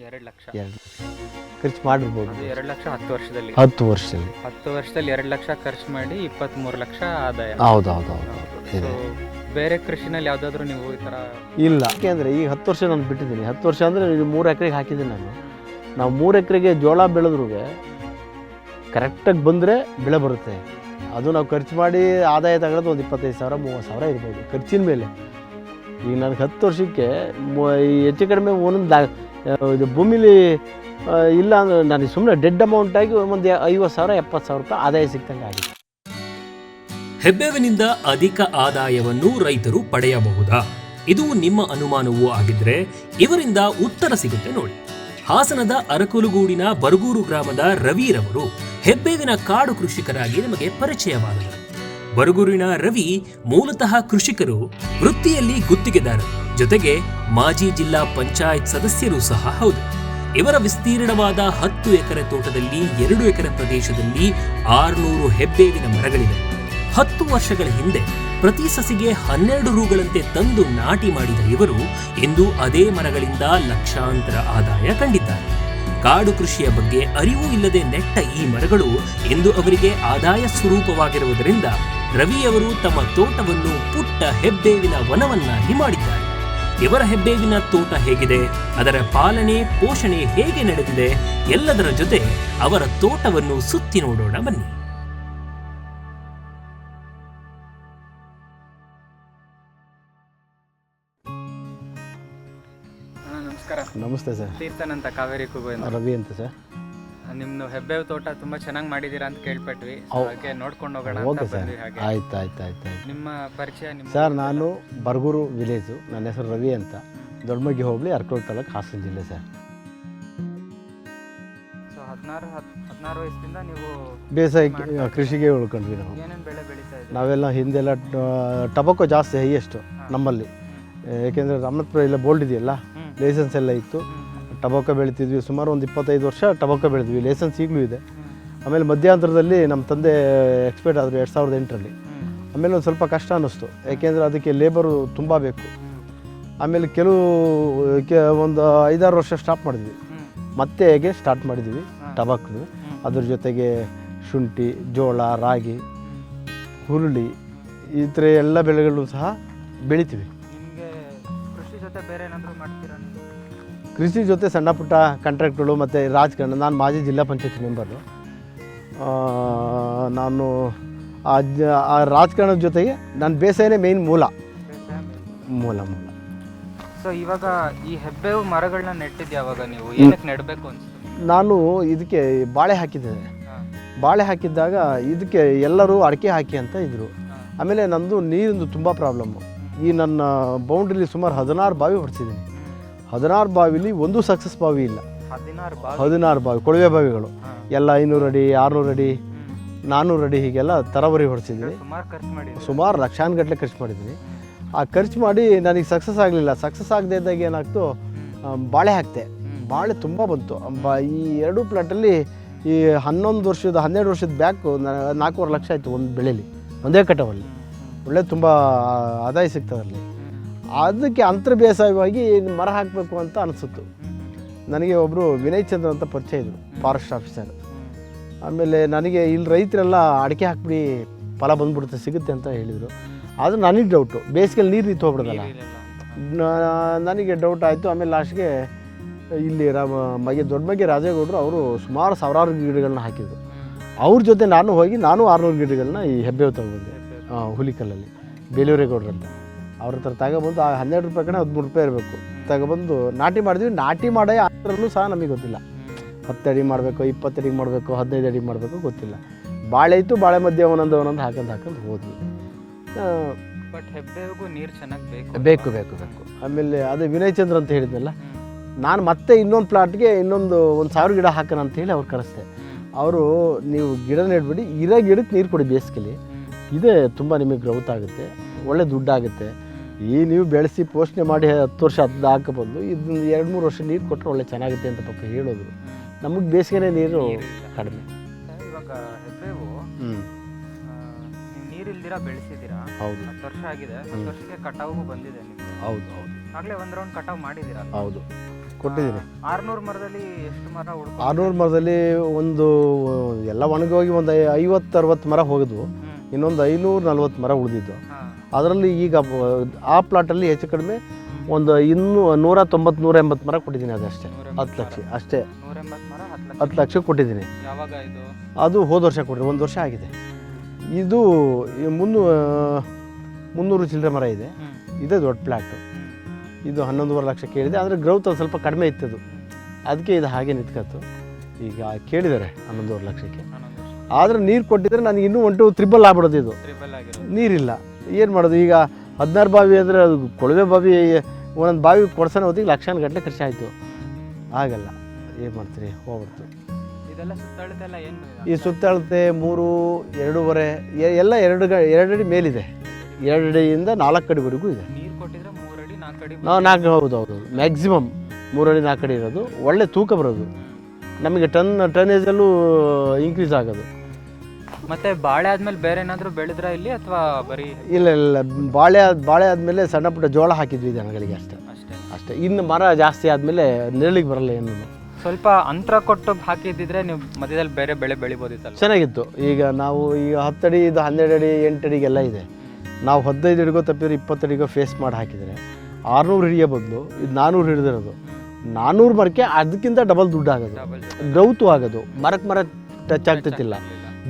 ಎರಡು ಲಕ್ಷ. ಎರಡು ಖರ್ಚು ಮಾಡಿರ್ಬೋದು. ಅದು ಎರಡು ಲಕ್ಷ ಹತ್ತು ವರ್ಷದಲ್ಲಿ. ಹತ್ತು ವರ್ಷದಲ್ಲಿ. ಹತ್ತು ವರ್ಷದಲ್ಲಿ ಎರಡು ಲಕ್ಷ ಖರ್ಚು ಮಾಡಿ ಇಪ್ಪತ್ತ್ಮೂರು ಲಕ್ಷ ಆದಾಯ. ಹೌದು ಹೌದು ಹೌದು. ಇದೆ. So, ಬೇರೆ ಕೃಷಿನಲ್ಲಿ ಯಾವ್ದಾದ್ರು ನೀವು ಈ ಥರ ಇಲ್ಲ. ಯಾಕೆಂದರೆ ಈಗ ಹತ್ತು ವರ್ಷ ನಾನು ಬಿಟ್ಟಿದ್ದೀನಿ. ಹತ್ತು ವರ್ಷ ಅಂದರೆ ಮೂರು ಎಕರೆಗೆ ಹಾಕಿದ್ದೀನಿ ನಾನು. ನಾವು ಮೂರು ಎಕರೆಗೆ ಜೋಳ ಬೆಳೆದ್ರೂ ಕರೆಕ್ಟಾಗಿ ಬಂದರೆ ಬೆಳೆ ಬರುತ್ತೆ. ಅದು ನಾವು ಖರ್ಚು ಮಾಡಿ ಆದಾಯ ತಗೊಳ್ಳೋದು ಒಂದು ಇಪ್ಪತ್ತೈದು ಸಾವಿರ ಮೂವತ್ತು ಸಾವಿರ ಇರ್ಬೋದು ಖರ್ಚಿನ ಮೇಲೆ. ಈಗ ನನಗೆ ಹತ್ತು ವರ್ಷಕ್ಕೆ ಮು- ಈ ಹೆಚ್ಚು ಕಡಿಮೆ ಒಂದೊಂದು ಇದು ಭೂಮಿಲಿ ಇಲ್ಲ ಅಂದ್ರೆ ನನಗೆ ಸುಮ್ಮನೆ ಡೆಡ್ ಅಮೌಂಟಾಗಿ ಒಂದು ಐವತ್ತು ಸಾವಿರ, ಎಪ್ಪತ್ತು ಸಾವಿರ ರೂಪಾಯಿ ಆದಾಯ ಸಿಗ್ತಂಗೆ ಆಗಿದೆ. ಹೆಬ್ಬೇವಿನಿಂದ ಅಧಿಕ ಆದಾಯವನ್ನು ರೈತರು ಪಡೆಯಬಹುದಾ? ಇದು ನಿಮ್ಮ ಅನುಮಾನವೂ ಆಗಿದ್ರೆ ಇವರಿಂದ ಉತ್ತರ ಸಿಗುತ್ತೆ ನೋಡಿ. ಹಾಸನದ ಅರಕಲುಗೂಡಿನ ಬರಗೂರು ಗ್ರಾಮದ ರವಿರವರು ಹೆಬ್ಬೇವಿನ ಕಾಡು ಕೃಷಿಕರಾಗಿ ನಮಗೆ ಪರಿಚಯವಾದರು. ಬರಗೂರಿನ ರವಿ ಮೂಲತಃ ಕೃಷಿಕರು ವೃತ್ತಿಯಲ್ಲಿ ಗುತ್ತಿಗೆದಾರರು. ಜೊತೆಗೆ ಮಾಜಿ ಜಿಲ್ಲಾ ಪಂಚಾಯತ್ ಸದಸ್ಯರು ಸಹ ಹೌದು. ಇವರ ವಿಸ್ತೀರ್ಣವಾದ ಹತ್ತು ಎಕರೆ ತೋಟದಲ್ಲಿ ಎರಡು ಎಕರೆ ಪ್ರದೇಶದಲ್ಲಿ ಆರುನೂರು ಹೆಬ್ಬೇವಿನ ಮರಗಳಿವೆ. ಹತ್ತು ವರ್ಷಗಳ ಹಿಂದೆ ಪ್ರತಿ ಸಸಿಗೆ ಹನ್ನೆರಡು ರೂಗಳಂತೆ ತಂದು ನಾಟಿ ಮಾಡಿದ ಇವರು ಇಂದು ಅದೇ ಮರಗಳಿಂದ ಲಕ್ಷಾಂತರ ಆದಾಯ ಕಂಡಿದ್ದಾರೆ. ಕಾಡು ಕೃಷಿಯ ಬಗ್ಗೆ ಅರಿವು ಇಲ್ಲದೆ ನೆಟ್ಟ ಈ ಮರಗಳು ಇಂದು ಅವರಿಗೆ ಆದಾಯ ಸ್ವರೂಪವಾಗಿರುವುದರಿಂದ ರವಿಯವರು ತಮ್ಮ ತೋಟವನ್ನು ಪುಟ್ಟ ಹೆಬ್ಬೇವಿನ ವನವನ್ನಾಗಿ ಮಾಡಿದ್ದಾರೆ. ಇವರ ಹೆಬ್ಬೇವಿನ ತೋಟ ಹೇಗಿದೆ ಅದರ ಪಾಲನೆ ಪೋಷಣೆ ಹೇಗೆ ನಡೆದಿದೆ ಎಲ್ಲದರ ಜೊತೆ ಅವರ ತೋಟವನ್ನು ಸುತ್ತಿ ನೋಡೋಣ ಬನ್ನಿ. ನಮಸ್ಕಾರ. ನಮಸ್ತೆ ಸರ್. ತೀರ್ಥನ್ ಅಂತ ಕಾವೇರಿ ಕುಗು ರವಿ ಅಂತ ಸರ್. ನಿಮ್ದು ಹೆಬ್ಬೇವು ತೋಟ ತುಂಬಾ ಚೆನ್ನಾಗಿ ಮಾಡಿದೀರಾ ಅಂತ ಕೇಳ್ಪಟ್ವಿ. ಅದಕ್ಕೆ ನೋಡ್ಕೊಂಡು ಹೋಗೋಣ ಓಕೆ ಅಂತ ಸರ್. ಬಂದ್ವಿ ಹಾಗೆ. ಆಯ್ತು ಆಯ್ತು ಆಯ್ತು ಆಯ್ತು ನಿಮ್ಮ ಪರಿಚಯ ನಿಮ್ಮ ಸರ್ ನಾನು ಬರ್ಗೂರು ವಿಲೇಜು. ನನ್ನ ಹೆಸರು ರವಿ ಅಂತ. ದೊಡ್ಡಮಗ್ಗಿ ಹೋಗ್ಲಿ ಅರ್ಕೋಟ್ ತಾಲೂಕು ಹಾಸನ ಜಿಲ್ಲೆ ಸರ್. ಸೊ ಹದಿನಾರು ಹದಿನಾರು ವಯಸ್ಸಿಂದ ನೀವು ಬೇಸಾಯ ಕೃಷಿಗೆ ಉಳ್ಕೊಂಡ್ವಿ ನಾವು. ಏನೇನು ಬೆಳೆ ಬೆಳೀತಾ ಇದ್ದೀರಿ ನಾವೆಲ್ಲ ಹಿಂದೆಲ್ಲ ಟಬಾಕೋ ಜಾಸ್ತಿ ಹೈಯೆಸ್ಟು ನಮ್ಮಲ್ಲಿ. ಏಕೆಂದರೆ ರಾಮನಾಥಪುರ ಎಲ್ಲ ಬೋಲ್ಡ್ ಇದೆಯಲ್ಲ? ಲೈಸೆನ್ಸ್ ಎಲ್ಲ ಇತ್ತು. ಹ್ಮ್, ಟಬಾಕೋ ಬೆಳಿತಿದ್ವಿ. ಸುಮಾರು ಒಂದು ಇಪ್ಪತ್ತೈದು ವರ್ಷ ಟಬಾಕೋ ಬೆಳೆದ್ವಿ. ಲೈಸೆನ್ಸ್ ಈಗಲೂ ಇದೆ. ಆಮೇಲೆ ಮಧ್ಯಾಂತರದಲ್ಲಿ ನಮ್ಮ ತಂದೆ ಎಕ್ಸ್ಪೈರ್ಡ್ ಆದರು ಎರಡು ಸಾವಿರದ ಎಂಟರಲ್ಲಿ. ಆಮೇಲೆ ಒಂದು ಸ್ವಲ್ಪ ಕಷ್ಟ ಅನ್ನಿಸ್ತು. ಯಾಕೆಂದರೆ ಅದಕ್ಕೆ ಲೇಬರು ತುಂಬ ಬೇಕು. ಆಮೇಲೆ ಕೆಲವು, ಕೆ, ಒಂದು ಐದಾರು ವರ್ಷ ಸ್ಟಾಪ್ ಮಾಡಿದ್ವಿ. ಮತ್ತೆ ಹೇಗೆ ಸ್ಟಾರ್ಟ್ ಮಾಡಿದ್ವಿ? ಟಬಾಕ್ನು ಟಬಾಕು ಅದ್ರ ಜೊತೆಗೆ ಶುಂಠಿ, ಜೋಳ, ರಾಗಿ, ಹುರುಳಿ, ಈ ಥರ ಎಲ್ಲ ಬೆಳೆಗಳು ಸಹ ಬೆಳಿತೀವಿ. ಕೃಷಿ ಜೊತೆ ಸಣ್ಣ ಪುಟ್ಟ ಕಾಂಟ್ರಾಕ್ಟ್ಗಳು ಮತ್ತು ರಾಜಕಾರಣ. ನಾನು ಮಾಜಿ ಜಿಲ್ಲಾ ಪಂಚಾಯತ್ ಮೆಂಬರು ನಾನು ಆ ಜ ಆ ರಾಜಕಾರಣದ ಜೊತೆಗೆ ನನ್ನ ಬೇಸಾಯನೇ ಮೇಯ್ನ್ ಮೂಲ. ಮೂಲ ಮೂಲ. ಸೊ ಇವಾಗ ಈ ಹೆಬ್ಬೇವು ಮರಗಳನ್ನ ನೆಟ್ಟಿದ್ ಯಾವಾಗ ನೀವು? ಏನಕ್ಕೆ ನೆಡಬೇಕು ಅಂತ ನಾನು ಇದಕ್ಕೆ ಬಾಳೆ ಹಾಕಿದ್ದೇನೆ. ಬಾಳೆ ಹಾಕಿದ್ದಾಗ ಇದಕ್ಕೆ ಎಲ್ಲರೂ ಅಡಿಕೆ ಹಾಕಿ ಅಂತ ಇದ್ದರು ಆಮೇಲೆ ನಂದು ನೀರಿಂದು ತುಂಬ ಪ್ರಾಬ್ಲಮ್ಮು ಈ ನನ್ನ ಬೌಂಡ್ರಿಲಿ ಸುಮಾರು ಹದಿನಾರು ಬಾವಿ ಹೊಡ್ಸಿದ್ದೀನಿ. ಹದಿನಾರು ಬಾವಿಲಿ ಒಂದು ಸಕ್ಸಸ್ ಬಾವಿ ಇಲ್ಲ. ಹದಿನಾರು ಬಾವಿ. ಕೊಳವೆ ಬಾವಿಗಳು. ಎಲ್ಲ ಐನೂರು ಅಡಿ ಆರುನೂರು ಅಡಿ ನಾನ್ನೂರು ಅಡಿ ಹೀಗೆಲ್ಲ ತರಬರಿ ಹೊಡೆಸಿದ್ವಿ. ಸುಮಾರು ಖರ್ಚು ಮಾಡಿ ಸುಮಾರು ಲಕ್ಷಾನುಗಟ್ಟಲೆ ಖರ್ಚು ಮಾಡಿದ್ವಿ. ಆ ಖರ್ಚು ಮಾಡಿ ನನಗೆ ಸಕ್ಸಸ್ ಆಗಲಿಲ್ಲ. ಸಕ್ಸಸ್ ಆಗದೆ ಇದ್ದಾಗ ಏನಾಗ್ತು? ಬಾಳೆ ಹಾಕ್ತೆ. ಬಾಳೆ ತುಂಬ ಬಂತು. ಬ ಈ ಎರಡು ಪ್ಲಾಟಲ್ಲಿ ಈ ಹನ್ನೊಂದು ವರ್ಷದ ಹನ್ನೆರಡು ವರ್ಷದ ಬ್ಯಾಕು ನಾಲ್ಕೂವರೆ ಲಕ್ಷ ಆಯಿತು ಒಂದು ಬೆಳೆಲಿ. ಒಂದೇ ಕಟವಲ್ಲಿ. ಒಳ್ಳೆ ತುಂಬ ಆದಾಯ ಸಿಗ್ತದಲ್ಲಿ ಅದಕ್ಕೆ ಅಂತರ ಬೇಸಾಯವಾಗಿ ಮರ ಹಾಕಬೇಕು ಅಂತ ಅನಿಸುತ್ತು. ನನಗೆ ಒಬ್ಬರು ವಿನಯ್ ಚಂದ್ರ ಅಂತ ಪರಿಚಯ ಇದ್ದರು ಫಾರೆಸ್ಟ್ ಆಫೀಸರ್. ಆಮೇಲೆ ನನಗೆ ಇಲ್ಲಿ ರೈತರೆಲ್ಲ ಅಡಿಕೆ ಹಾಕ್ಬಿಡಿ ಫಲ ಬಂದ್ಬಿಡುತ್ತೆ ಸಿಗುತ್ತೆ ಅಂತ ಹೇಳಿದರು. ಅದು ನನಗೆ ಡೌಟು ಬೇಸಿಗೆಲ್ಲಿ ನೀರು ನಿಂತು ಹೋಗ್ಬಿಡೋದಲ್ಲ. ನನಗೆ ಡೌಟ್ ಆಯಿತು. ಆಮೇಲೆ ಲಾಸ್ಟ್ಗೆ ಇಲ್ಲಿ ರಾಮ ಮಗೆ ದೊಡ್ಡ ಮಗೆ ರಾಜೇಗೌಡರು ಅವರು ಸುಮಾರು ಸಾವಿರಾರು ಗಿಡಗಳನ್ನ ಹಾಕಿದರು. ಅವ್ರ ಜೊತೆ ನಾನು ಹೋಗಿ ನಾನು ಆರುನೂರು ಗಿಡಗಳನ್ನ ಈ ಹೆಬ್ಬೆ ತಗೊಂಡ್ಬಂದೆ ಆ, ಹುಲಿಕಲ್ಲಲ್ಲಿ ಬೇಲೂರೇಗೌಡ್ರು ಅಂತ ಅವ್ರ ಹತ್ರ ತಗೊಬಂದು ಆ ಹನ್ನೆರಡು ರೂಪಾಯಿ ಕಡೆ ಹದಿಮೂರು ರೂಪಾಯಿ ಇರಬೇಕು. ತಗೊಬಂದು ನಾಟಿ ಮಾಡಿದ್ವಿ. ನಾಟಿ ಮಾಡೋ ಅದರಲ್ಲೂ ಸಹ ನಮಗೆ ಗೊತ್ತಿಲ್ಲ. ಹತ್ತು ಅಡಿ ಮಾಡಬೇಕು ಇಪ್ಪತ್ತು ಅಡಿ ಮಾಡಬೇಕು ಹದಿನೈದು ಅಡಿ ಮಾಡಬೇಕು ಗೊತ್ತಿಲ್ಲ. ಬಾಳೆ ಇತ್ತು ಬಾಳೆ ಮಧ್ಯೆ ಒಂದೊಂದು ಒಂದೊಂದು ಹಾಕೊಂಡು ಹಾಕೊಂಡು ಹೋದ್ವಿ. ಬಟ್ ನೀರು ಚೆನ್ನಾಗಿ ಬೇಕು ಬೇಕು ಬೇಕು ಬೇಕು. ಆಮೇಲೆ ಅದೇ ವಿನಯ್ ಚಂದ್ರ ಅಂತ ಹೇಳಿದ್ನಲ್ಲ? ನಾನು ಮತ್ತೆ ಇನ್ನೊಂದು ಪ್ಲಾಟ್ಗೆ ಇನ್ನೊಂದು ಒಂದು ಸಾವಿರ ಗಿಡ ಹಾಕೋಣ ಅಂತ ಹೇಳಿ ಅವ್ರು ಕರೆಸ್ತೆ ಅವರು ನೀವು ಗಿಡ ನೆಡ್ಬಿಡಿ ಇರೋ ಗಿಡಕ್ಕೆ ನೀರು ಕೊಡಿ ಬೇಸಿಗೆಲಿ. ಇದೇ ತುಂಬ ನಿಮಗೆ ಗ್ರೌತ್ ಆಗುತ್ತೆ. ಒಳ್ಳೆ ದುಡ್ಡಾಗುತ್ತೆ ಈ ನೀವು ಬೆಳೆಸಿ ಪೋಷಣೆ ಮಾಡಿ ಹತ್ತು ವರ್ಷ ಹತ್ತು ಹಾಕೋ ಬಂದು ಇದನ್ನ ಎರಡು ಮೂರು ವರ್ಷ ನೀರು ಕೊಟ್ಟರೆ ಒಳ್ಳೆ ಚೆನ್ನಾಗುತ್ತೆ ಅಂತ ಪಾಪ ಹೇಳೋದು ನಮಗೆ ಬೇಸಿಗೆನೇ ನೀರು ಕಡಿಮೆ. ಇವಾಗ ಹೆಬ್ಬೇವು ನೀರಿಲ್ದಿರ ಬೆಳೆಸಿದ್ದೀರಾ ಹೌದು. ಹತ್ತು ವರ್ಷ ಆಗಿದೆ ಹತ್ತು ವರ್ಷಕ್ಕೆ ಕಟಾವು ಬಂದಿದೆ ನಿಮಗೆ. ಹೌದು ಹೌದು. ಆಗಲೇ ಒಂದು ರೌಂಡ್ ಕಟಾವು ಮಾಡಿದ್ದೀರಾ ಹೌದು. ಕೊಟ್ಟಿದ್ದೀನಿ ಆರ್ನೂರು ಮರದಲ್ಲಿ ಎಷ್ಟು ಮರ ಉಳ್ಕೊ ಆರ್ನೂರು ಮರದಲ್ಲಿ ಒಂದು ಎಲ್ಲ ಒಣಗೋಗಿ ಒಂದು ಐವತ್ತು ಅರವತ್ತು ಮರ ಹೋಗಿದ್ವು. ಇನ್ನೊಂದು ಐನೂರು ನಲ್ವತ್ತು ಮರ ಉಳಿದಿದ್ದು. ಅದರಲ್ಲಿ ಈಗ ಆ ಪ್ಲಾಟಲ್ಲಿ ಹೆಚ್ಚು ಕಡಿಮೆ ಒಂದು ಇನ್ನೂ ನೂರ ತೊಂಬತ್ತು ನೂರ ಎಂಬತ್ತು ಮರ ಕೊಟ್ಟಿದ್ದೀನಿ ಅದಷ್ಟೇ ಅಷ್ಟೇ. ಹತ್ತು ಲಕ್ಷ ಅಷ್ಟೇ. ಹತ್ತು ಲಕ್ಷ. ಕೊಟ್ಟಿದ್ದೀನಿ. ಅದು ಹೋದ ವರ್ಷ ಕೊಟ್ಟಿದೆ ಒಂದು ವರ್ಷ ಆಗಿದೆ. ಇದು ಮುನ್ನೂ ಮುನ್ನೂರು ಚಿಲ್ಲರೆ ಮರ ಇದೆ. ಇದೇ ದೊಡ್ಡ ಪ್ಲ್ಯಾಟು ಇದು ಹನ್ನೊಂದುವರೆ ಲಕ್ಷ ಕೇಳಿದೆ ಆದರೆ ಗ್ರೌತ್ ಒಂದು ಸ್ವಲ್ಪ ಕಡಿಮೆ ಇತ್ತದು. ಅದಕ್ಕೆ ಇದು ಹಾಗೆ ನಿಂತ್ಕತ್ತು. ಈಗ ಕೇಳಿದ್ದಾರೆ ಹನ್ನೊಂದುವರೆ ಲಕ್ಷಕ್ಕೆ. ಆದರೆ ನೀರು ಕೊಟ್ಟಿದ್ರೆ ನನಗೆ ಇನ್ನೂ ಒಂಟು ತ್ರಿಬಲ್ ಆಗ್ಬಿಡೋದು ಇದು. ನೀರಿಲ್ಲ. ಏನು ಮಾಡೋದು? ಈಗ ಹದಿನಾರು ಬಾವಿ ಅಂದರೆ ಅದು ಕೊಳವೆ ಬಾವಿ ಒಂದೊಂದು ಬಾವಿ ಕೊಡ್ಸೋಣ ಹೊತ್ತಿಗೆ ಲಕ್ಷಾನು ಗಂಟೆ ಖರ್ಚಾಯಿತು ಆಗಲ್ಲ. ಏನು ಮಾಡ್ತೀರಿ? ಹೋಗ್ಬಿಡ್ತು. ಈ ಸುತ್ತಳತೆ ಮೂರು ಎರಡೂವರೆ ಎಲ್ಲ ಎರಡು ಗ ಎರಡಡಿ ಮೇಲಿದೆ. ಎರಡಡಿಯಿಂದ ನಾಲ್ಕು ಅಡಿವರೆಗೂ ಇದೆ. ನಾವು ನಾಲ್ಕು ಹೌದು ಹೌದು ಮ್ಯಾಕ್ಸಿಮಮ್ ಮೂರಡಿ ನಾಲ್ಕು ಅಡಿ ಇರೋದು. ಒಳ್ಳೆ ತೂಕ ಬರೋದು. ನಮಗೆ ಟನ್ ಟನ್ನೇಜಲ್ಲೂ ಇನ್ಕ್ರೀಸ್ ಆಗೋದು. ಮತ್ತೆ ಬಾಳೆ ಆದ್ಮೇಲೆ ಬೇರೆ ಏನಾದರೂ ಬೆಳೆದ್ರ ಇಲ್ಲಿ ಅಥವಾ ಬರೀ ಇಲ್ಲ ಇಲ್ಲ ಬಾಳೆ ಆದ ಬಾಳೆ ಆದಮೇಲೆ ಸಣ್ಣ ಪುಟ್ಟ ಜೋಳ ಹಾಕಿದ್ವಿ ಜನಗಳಿಗೆ ಅಷ್ಟೇ. ಅಷ್ಟೇ. ಅಷ್ಟೇ. ಇನ್ನು ಮರ ಜಾಸ್ತಿ ಆದಮೇಲೆ ನೆರಳಿಗೆ ಬರಲ್ಲ ಏನು. ಸ್ವಲ್ಪ ಅಂತರ ಕೊಟ್ಟು ಹಾಕಿದ್ದಿದ್ರೆ ನೀವು ಮಧ್ಯದಲ್ಲಿ ಬೇರೆ ಬೆಳೆ ಬೆಳಿಬೋದಿತ್ತಲ್ಲ ಚೆನ್ನಾಗಿತ್ತು. ಈಗ ನಾವು ಈಗ ಹತ್ತಡಿ ಇದು ಹನ್ನೆರಡು ಅಡಿ ಎಂಟು ಅಡಿಗೆಲ್ಲ ಇದೆ. ನಾವು ಹದಿನೈದು ಅಡಿಗೋ ತಪ್ಪಿದ್ರೆ ಇಪ್ಪತ್ತು ಅಡಿಗೋ ಫೇಸ್ ಮಾಡಿ ಹಾಕಿದರೆ ಆರುನೂರು ಹಿಡಿಯೋ ಬದಲು ಇದು ನಾನ್ನೂರು ಹಿಡಿದಿರೋದು. ನಾನ್ನೂರು ಮರಕ್ಕೆ ಅದಕ್ಕಿಂತ ಡಬಲ್ ದುಡ್ಡು ಆಗೋದು. ಗ್ರೌತು ಆಗೋದು. ಮರಕ್ಕೆ ಮರ ಟಚ್ ಆಗ್ತಿತ್ತಿಲ್ಲ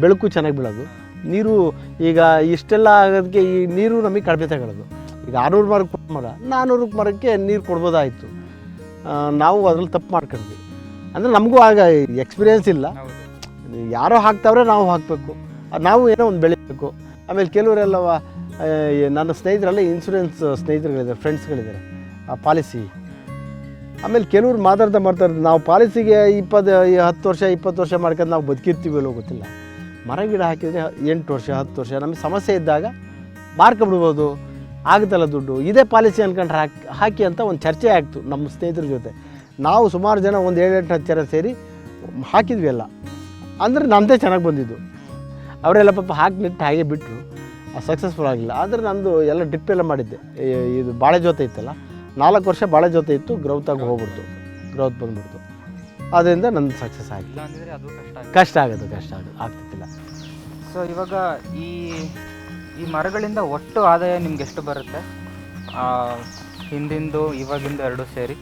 ಬೆಳಕು ಚೆನ್ನಾಗಿ ಬೀಳೋದು. ನೀರು ಈಗ ಇಷ್ಟೆಲ್ಲ ಆಗೋದಕ್ಕೆ ಈ ನೀರು ನಮಗೆ ಕಡಿಮೆ ತಗೊಳ್ಳೋದು ಈಗ ಆರುನೂರು ಮರಕ್ಕೆ ಮರ ನಾನ್ನೂರು ಮರಕ್ಕೆ ನೀರು ಕೊಡ್ಬೋದಾಯಿತು. ನಾವು ಅದ್ರಲ್ಲಿ ತಪ್ಪು ಮಾಡ್ಕೊಂಡ್ವಿ. ಅಂದರೆ ನಮಗೂ ಆಗ ಎಕ್ಸ್ಪೀರಿಯೆನ್ಸ್ ಇಲ್ಲ. ಯಾರೋ ಹಾಕ್ತಾವ್ರೆ ನಾವು ಹಾಕಬೇಕು. ನಾವು ಏನೋ ಒಂದು ಬೆಳಿಬೇಕು. ಆಮೇಲೆ ಕೆಲವರೆಲ್ಲವ ನನ್ನ ಸ್ನೇಹಿತರೆಲ್ಲ ಇನ್ಸೂರೆನ್ಸ್ ಸ್ನೇಹಿತರುಗಳಿದ್ದಾರೆ ಫ್ರೆಂಡ್ಸ್ಗಳಿದ್ದಾರೆ ಆ ಪಾಲಿಸಿ ಆಮೇಲೆ ಕೆಲವ್ರು ಮಾತಾಡ್ತಾ ಮಾಡ್ತಾರೆ ನಾವು ಪಾಲಿಸಿಗೆ ಇಪ್ಪತ್ತು ಹತ್ತು ವರ್ಷ ಇಪ್ಪತ್ತು ವರ್ಷ ಮಾಡ್ಕೊಂಡು ನಾವು ಬದುಕಿರ್ತೀವಿ ಅಲ್ಲೋ ಗೊತ್ತಿಲ್ಲ. ಮರ ಗಿಡ ಹಾಕಿದರೆ ಎಂಟು ವರ್ಷ, ಹತ್ತು ವರ್ಷ, ನಮಗೆ ಸಮಸ್ಯೆ ಇದ್ದಾಗ ಮಾರ್ಕೊಂಬಿಡ್ಬೋದು ಆಗುತ್ತಲ್ಲ ದುಡ್ಡು. ಇದೇ ಪಾಲಿಸಿ ಅನ್ಕೊಂಡ್ರೆ ಹಾಕಿ ಹಾಕಿ ಅಂತ ಒಂದು ಚರ್ಚೆ ಆಗ್ತು ನಮ್ಮ ಸ್ನೇಹಿತರ ಜೊತೆ. ನಾವು ಸುಮಾರು ಜನ ಒಂದು ಏಳೆಂಟು, ಹತ್ತು ಜನ ಸೇರಿ ಹಾಕಿದ್ವಿ ಎಲ್ಲ. ಅಂದರೆ ನಮ್ಮದೇ ಚೆನ್ನಾಗಿ ಬಂದಿದ್ದು. ಅವರೆಲ್ಲ ಪಾಪ ಹಾಕಿ ನಿಟ್ಟು ಹಾಗೆ ಬಿಟ್ಟರು ಸಕ್ಸಸ್ಫುಲ್ ಆಗಲಿಲ್ಲ ಆದರೆ ನಂದು ಎಲ್ಲ ಡ್ರಿಪ್ ಎಲ್ಲ ಮಾಡಿದ್ದೆ. ಇದು ಬಾಳೆ ಜೊತೆ ಇತ್ತಲ್ಲ, ನಾಲ್ಕು ವರ್ಷ ಬಾಳೆ ಜೊತೆ ಇತ್ತು ಗ್ರೌತಾಗಿ ಹೋಗ್ಬಿಡ್ತು. ಗ್ರೌತ್ ಬಂದ್ಬಿಡ್ತು. ಅದರಿಂದ ನಂದು ಸಕ್ಸಸ್ ಅದು ಕಷ್ಟ ಆಗುತ್ತೆ. ಕಷ್ಟ ಆಗೋದು ಕಷ್ಟ ಆಗೋದು ಆಗ್ತಿತ್ತಿಲ್ಲ ಸೊ ಇವಾಗ ಈ ಈ ಮರಗಳಿಂದ ಒಟ್ಟು ಆದಾಯ ನಿಮ್ಗೆ ಎಷ್ಟು ಬರುತ್ತೆ? ಆ, ಹಿಂದಿಂದು ಇವಾಗಿಂದು ಎರಡು ಸೇರಿ.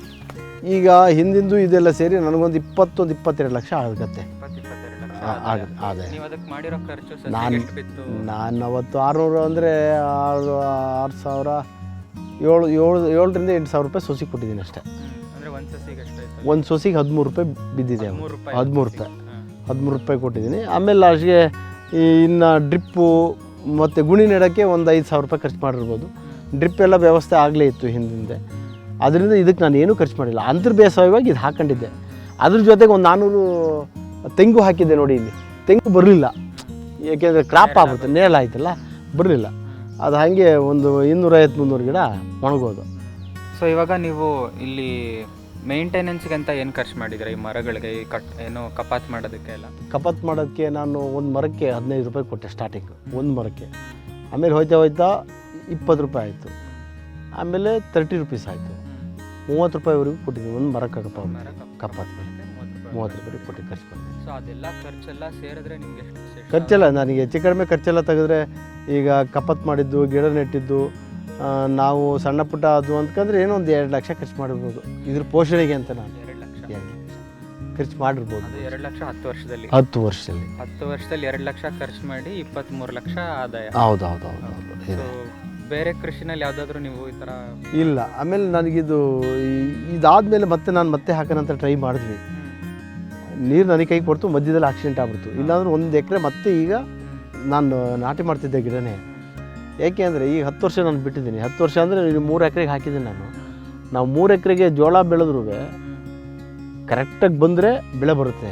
ಈಗ ಹಿಂದಿಂದು ಇದೆಲ್ಲ ಸೇರಿ ನನಗೊಂದು ಇಪ್ಪತ್ತೊಂದು ಇಪ್ಪತ್ತೆರಡು ಲಕ್ಷ ಆಗುತ್ತೆ. ಇಪ್ಪತ್ತು ಇಪ್ಪತ್ತೆರಡು ಲಕ್ಷ ಆ- ಆದಾಯ. ಆಗುತ್ತೆ ಆದಾಯ. ನೀವು ಅದಕ್ಕೆ ಮಾಡಿರೋ ಖರ್ಚು ಸದ್ಯಕ್ಕೆ ನಾನು ಎಷ್ಟು ಬಿತ್ತು. ನಾನು ಅವತ್ತು ಆರುನೂರು ಅಂದರೆ ಆರು ಆರು ಸಾವಿರ ಏಳು ಏಳು ಏಳರಿಂದ ಎಂಟು ಸಾವಿರ ರೂಪಾಯಿ ಸೊಸಿ ಕೊಟ್ಟಿದ್ದೀನಿ ಅಷ್ಟೇ. ಒಂದ್ ಸಸಿಗೆ ಹದಿಮೂರು ರೂಪಾಯಿ ಬಿದ್ದಿದೆ ಹದಿಮೂರು ರೂಪಾಯಿ ಹದಿಮೂರು. ರೂಪಾಯಿ. ಕೊಟ್ಟಿದ್ದೀನಿ. ಆಮೇಲೆ ಲಾಸ್ಟ್ಗೆ ಈ ಇನ್ನು ಡ್ರಿಪ್ಪು ಮತ್ತು ಗುಣಿ ನೆಡೋಕ್ಕೆ ಒಂದು ಐದು ಸಾವಿರ ರೂಪಾಯಿ ಖರ್ಚು ಮಾಡಿರ್ಬೋದು. ಡ್ರಿಪ್ ಎಲ್ಲ ವ್ಯವಸ್ಥೆ ಆಗಲೇ ಇತ್ತು ಹಿಂದಿಂದೆ. ಅದರಿಂದ ಇದಕ್ಕೆ ನಾನು ಏನೂ ಖರ್ಚು ಮಾಡಿಲ್ಲ. ಅಂತರ್ ಬೇಸಾಯವಾಗಿ ಇದು ಹಾಕೊಂಡಿದ್ದೆ. ಅದ್ರ ಜೊತೆಗೆ ಒಂದು ನಾನ್ನೂರು ತೆಂಗು ಹಾಕಿದ್ದೆ ನೋಡಿ ಇಲ್ಲಿ. ತೆಂಗು ಬರಲಿಲ್ಲ. ಏಕೆಂದರೆ ಕ್ರಾಪ್ ಆಗ್ಬಿಡುತ್ತೆ ನೇರಳಾಯ್ತಲ್ಲ ಬರಲಿಲ್ಲ. ಅದು ಹಾಗೆ ಒಂದು ಇನ್ನೂರೈವತ್ತು ಮುನ್ನೂರು ಗಿಡ ಒಣಗೋದು. ಸೊ ಇವಾಗ ನೀವು ಇಲ್ಲಿ ಮೇಂಟೆನೆನ್ಸ್ಗೆ ಅಂತ ಏನು ಖರ್ಚು ಮಾಡಿದ್ರೆ? ಈ ಮರಗಳಿಗೆ ಈ ಕಟ್ ಏನು ಕಪಾತ್ ಮಾಡೋದಕ್ಕೆ ಎಲ್ಲ? ಕಪಾತ್ ಮಾಡೋದಕ್ಕೆ ನಾನು ಒಂದು ಮರಕ್ಕೆ ಹದಿನೈದು ರೂಪಾಯಿ ಕೊಟ್ಟೆ ಸ್ಟಾರ್ಟಿಂಗ್ ಒಂದು ಮರಕ್ಕೆ. ಆಮೇಲೆ ಹೋಯ್ತಾ ಹೋಯ್ತಾ ಇಪ್ಪತ್ತು ರೂಪಾಯಿ ಆಯಿತು. ಆಮೇಲೆ ತರ್ಟಿ ರುಪೀಸ್ ಆಯಿತು. ಮೂವತ್ತು ರೂಪಾಯಿವರೆಗೂ ಕೊಟ್ಟಿದ್ದೀನಿ. ಒಂದು ಮರಕ್ಕೆ ಕಪಾತ್ ಮಾಡಿ ಮೂವತ್ತು ರೂಪಾಯಿ ಕೊಟ್ಟು. ಖರ್ಚು ಮಾಡಿದೆ ಸೊ ಅದೆಲ್ಲ ಖರ್ಚೆಲ್ಲ ಸೇರಿದ್ರೆ ನಿಮಗೆ ಖರ್ಚೆಲ್ಲ ನನಗೆ ಹೆಚ್ಚು ಕಡಿಮೆ ಖರ್ಚೆಲ್ಲ ತೆಗೆದ್ರೆ ಈಗ ಕಪಾತ್ ಮಾಡಿದ್ದು ಗಿಡ ನೆಟ್ಟಿದ್ದು ನಾವು ಸಣ್ಣ ಪುಟ್ಟ ಅದು ಅಂತಂದ್ರೆ ಏನೋ ಒಂದು ಎರಡು ಲಕ್ಷ ಖರ್ಚು ಮಾಡಿರ್ಬೋದು. ಇದ್ರ ಪೋಷಣೆಗೆ ಅಂತ ನಾನು ಎರಡು ಲಕ್ಷ. ಖರ್ಚು ಮಾಡಿರ್ಬೋದು. ಅದು ಎರಡು ಲಕ್ಷ ಹತ್ತು ವರ್ಷದಲ್ಲಿ. ಹತ್ತು ವರ್ಷದಲ್ಲಿ. ಹತ್ತು ವರ್ಷದಲ್ಲಿ ಎರಡು ಲಕ್ಷ ಖರ್ಚು ಮಾಡಿ ಇಪ್ಪತ್ತ್ಮೂರು ಲಕ್ಷ ಆದಾಯ. ಹೌದು ಹೌದು ಹೌದು ಬೇರೆ ಕೃಷಿನಲ್ಲಿ ಯಾವ್ದಾದ್ರು ನೀವು ಈ ತರ ಇಲ್ಲ. ಆಮೇಲೆ ನನಗಿದು ಇದಾದ ಇದಾದ್ಮೇಲೆ ಮತ್ತೆ ನಾನು ಮತ್ತೆ ಹಾಕೋಣಂತ ಟ್ರೈ ಮಾಡಿದ್ವಿ. ನೀರು ನನಗೆ ಕೈ ಕೊಡ್ತು ಮಧ್ಯದಲ್ಲಿ ಆಕ್ಸಿಡೆಂಟ್ ಆಗ್ಬಿಡ್ತು. ಇಲ್ಲಾಂದ್ರೆ ಒಂದು ಎಕರೆ ಮತ್ತೆ ಈಗ ನಾನು ನಾಟಿ ಮಾಡ್ತಿದ್ದೆ ಗಿಡನೇ. ಏಕೆ ಅಂದರೆ ಈಗ ಹತ್ತು ವರ್ಷ ನಾನು ಬಿಟ್ಟಿದ್ದೀನಿ. ಹತ್ತು ವರ್ಷ ಅಂದರೆ ಮೂರು ಎಕರೆಗೆ ಹಾಕಿದ್ದೀನಿ ನಾನು. ನಾವು ಮೂರು ಎಕರೆಗೆ ಜೋಳ ಬೆಳೆದ್ರೂ ಕರೆಕ್ಟಾಗಿ ಬಂದರೆ ಬೆಳೆ ಬರುತ್ತೆ.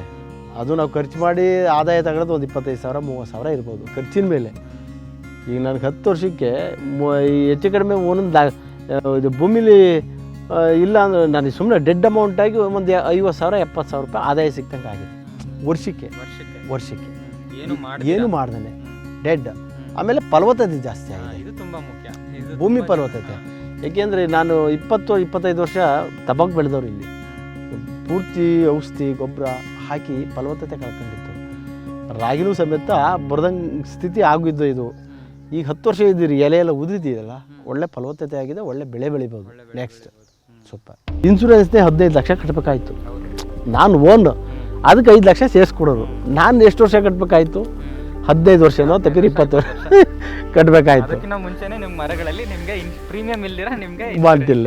ಅದು ನಾವು ಖರ್ಚು ಮಾಡಿ ಆದಾಯ ತಗೊಳ್ಳೋದು ಒಂದು ಇಪ್ಪತ್ತೈದು ಸಾವಿರ ಮೂವತ್ತು ಸಾವಿರ ಇರ್ಬೋದು ಖರ್ಚಿನ ಮೇಲೆ. ಈಗ ನನಗೆ ಹತ್ತು ವರ್ಷಕ್ಕೆ ಹೆಚ್ಚು ಕಡಿಮೆ ಒಂದೊಂದು ಇದು ಭೂಮಿಲಿ ಇಲ್ಲ ಅಂದ್ರೆ ನಾನು ಸುಮ್ಮನೆ ಡೆಡ್ ಅಮೌಂಟಾಗಿ ಒಂದು ಐವತ್ತು ಸಾವಿರ ಎಪ್ಪತ್ತು ಸಾವಿರ ರೂಪಾಯಿ ಆದಾಯ ಸಿಕ್ಕಂಗೆ ಆಗಿದೆ. ವರ್ಷಕ್ಕೆ ವರ್ಷಕ್ಕೆ. ವರ್ಷಕ್ಕೆ. ಏನು ಮಾಡಿ ಏನು ಮಾಡ್ದೆ ಡೆಡ್ ಆಮೇಲೆ ಫಲವತ್ತತೆ ಜಾಸ್ತಿ ಆಗಿದೆ. ಇದು ತುಂಬಾ ಮುಖ್ಯ. ಇದು ಭೂಮಿ ತುಂಬಾ ಫಲವತ್ತತೆ ಹಾ. ಏಕೆಂದರೆ ನಾನು ಇಪ್ಪತ್ತು ಇಪ್ಪತ್ತೈದು ವರ್ಷ ತಬಾಕ್ ಬೆಳೆದವ್ರು ಇಲ್ಲಿ. ಪೂರ್ತಿ ಔಷಧಿ ಗೊಬ್ಬರ ಹಾಕಿ ಫಲವತ್ತತೆ ಕಳ್ಕೊಂಡಿತ್ತು. ರಾಗಿನೂ ಸಮೇತ ಬರ್ದಂಗೆ ಸ್ಥಿತಿ ಆಗಿದ್ದು ಇದು. ಈಗ ಹತ್ತು ವರ್ಷ ಇದ್ದೀರಿ ಎಲೆ ಎಲ್ಲ ಉದುರಿದೆಯಲ್ಲ ಒಳ್ಳೆ ಫಲವತ್ತತೆ ಆಗಿದೆ ಒಳ್ಳೆ ಬೆಳೆ ಬೆಳಿಬೋದು. Next super. ಇನ್ಸೂರೆನ್ಸ್ನೇ ಹದಿನೈದು ಲಕ್ಷ ಕಟ್ಟಬೇಕಾಯ್ತು ನಾನು ಓನ್ ಅದಕ್ಕೆ ಐದು ಲಕ್ಷ ಸೇರಿಸ್ಕೊಡೋರು ನಾನು ಎಷ್ಟು ವರ್ಷ ಕಟ್ಟಬೇಕಾಯ್ತು ಹದಿನೈದು ವರ್ಷನೋ ತಪ್ಪಿರ ಇಪ್ಪತ್ತು ವರ್ಷ ಕಟ್ಟಬೇಕಾಯ್ತು ಅದಕ್ಕಿಂತ ಮುಂಚೆನೆ ನಿಮ್ಮ ಮರಗಳಲ್ಲಿ ನಿಮಗೆ ಪ್ರೀಮಿಯಂ ಇಲ್ದಿರ ನಿಮಗೆ ಮಾಡ್ತಿಲ್ಲ